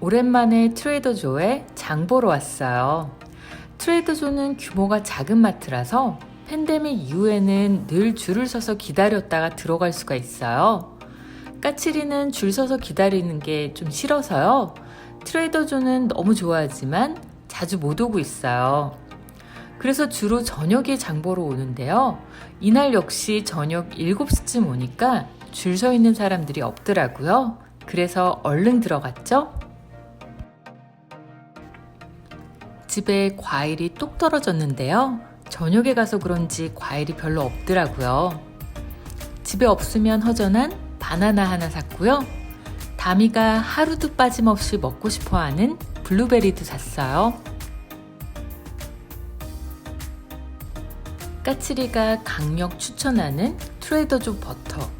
오랜만에 트레이더조에 장 보러 왔어요. 트레이더조는 규모가 작은 마트라서 팬데믹 이후에는 늘 줄을 서서 기다렸다가 들어갈 수가 있어요. 까칠이는 줄 서서 기다리는 게 좀 싫어서요. 트레이더조는 너무 좋아하지만 자주 못 오고 있어요. 그래서 주로 저녁에 장 보러 오는데요. 이날 역시 저녁 7시쯤 오니까 줄 서 있는 사람들이 없더라고요. 그래서 얼른 들어갔죠. 집에 과일이 똑 떨어졌는데요. 저녁에 가서 그런지 과일이 별로 없더라고요. 집에 없으면 허전한 바나나 하나 샀고요. 다미가 하루도 빠짐없이 먹고 싶어 하는 블루베리도 샀어요. 까칠이가 강력 추천하는 트레이더조 버터,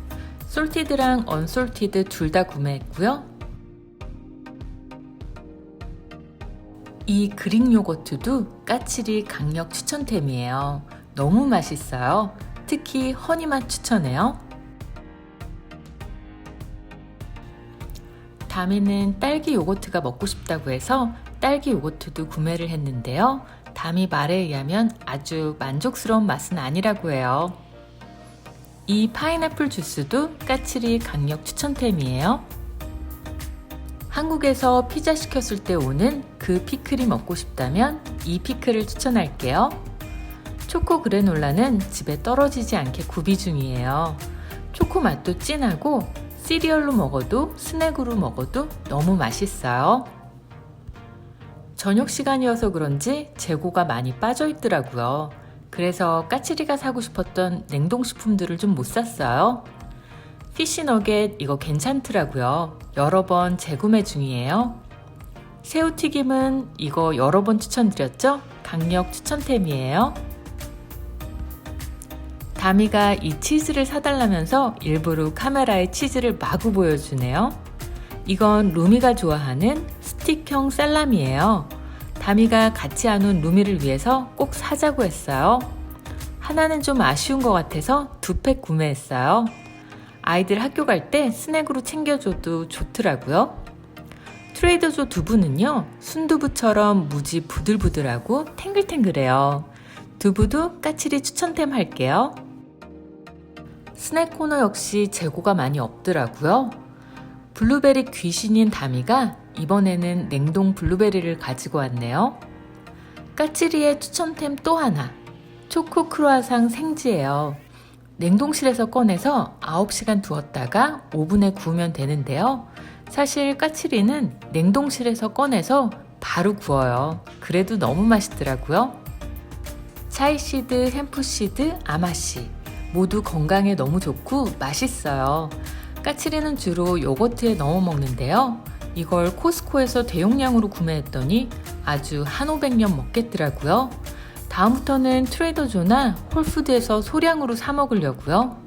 솔티드랑 언솔티드 둘 다 구매했고요. 이 그릭 요거트도 까칠이 강력 추천템이에요. 너무 맛있어요. 특히 허니맛 추천해요. 다미는 딸기 요거트가 먹고 싶다고 해서 딸기 요거트도 구매를 했는데요. 다미 말에 의하면 아주 만족스러운 맛은 아니라고 해요. 이 파인애플 주스도 까칠이 강력 추천템이에요. 한국에서 피자 시켰을 때 오는 그 피클이 먹고 싶다면 이 피클을 추천할게요. 초코 그래놀라는 집에 떨어지지 않게 구비 중이에요. 초코 맛도 진하고 시리얼로 먹어도 스낵으로 먹어도 너무 맛있어요. 저녁 시간이어서 그런지 재고가 많이 빠져 있더라고요. 그래서 까칠이가 사고 싶었던 냉동식품들을 좀 못 샀어요. 피쉬 너겟 이거 괜찮더라고요. 여러 번 재구매 중이에요. 새우튀김은 이거 여러 번 추천드렸죠? 강력 추천템이에요. 다미가 이 치즈를 사달라면서 일부러 카메라에 치즈를 마구 보여주네요. 이건 루미가 좋아하는 스틱형 살람이에요. 다미가 같이 안 온 루미를 위해서 꼭 사자고 했어요. 하나는 좀 아쉬운 것 같아서 두 팩 구매했어요. 아이들 학교 갈 때 스낵으로 챙겨줘도 좋더라고요. 트레이더조 두부는요, 순두부처럼 무지 부들부들하고 탱글탱글해요. 두부도 까칠이 추천템 할게요. 스낵 코너 역시 재고가 많이 없더라고요. 블루베리 귀신인 다미가 이번에는 냉동 블루베리를 가지고 왔네요. 까칠이의 추천템 또 하나. 초코 크루아상 생지예요. 냉동실에서 꺼내서 9시간 두었다가 오븐에 구우면 되는데요. 사실 까칠이는 냉동실에서 꺼내서 바로 구워요. 그래도 너무 맛있더라고요. 차이시드, 햄프시드, 아마씨 모두 건강에 너무 좋고 맛있어요. 까칠이는 주로 요거트에 넣어 먹는데요. 이걸 코스코에서 대용량으로 구매했더니 아주 한 500년 먹겠더라고요. 다음부터는 트레이더조나 홀푸드에서 소량으로 사 먹으려고요.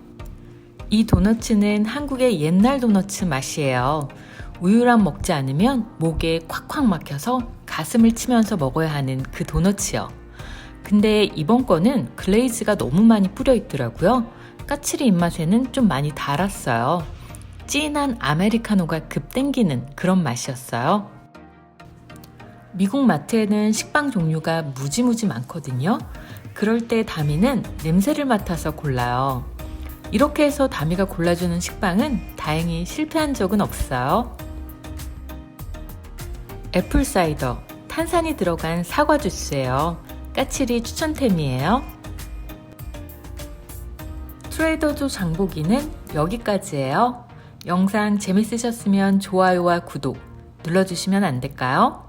이 도너츠는 한국의 옛날 도너츠 맛이에요. 우유랑 먹지 않으면 목에 콱콱 막혀서 가슴을 치면서 먹어야 하는 그 도너츠요. 근데 이번 거는 글레이즈가 너무 많이 뿌려 있더라고요. 까칠이 입맛에는 좀 많이 달았어요. 진한 아메리카노가 급 땡기는 그런 맛이었어요. 미국 마트에는 식빵 종류가 무지무지 많거든요. 그럴 때 다미는 냄새를 맡아서 골라요. 이렇게 해서 다미가 골라주는 식빵은 다행히 실패한 적은 없어요. 애플 사이더, 탄산이 들어간 사과 주스예요. 까칠이 추천템이에요. 트레이더조 장보기는 여기까지예요. 영상 재밌으셨으면 좋아요와 구독 눌러주시면 안 될까요?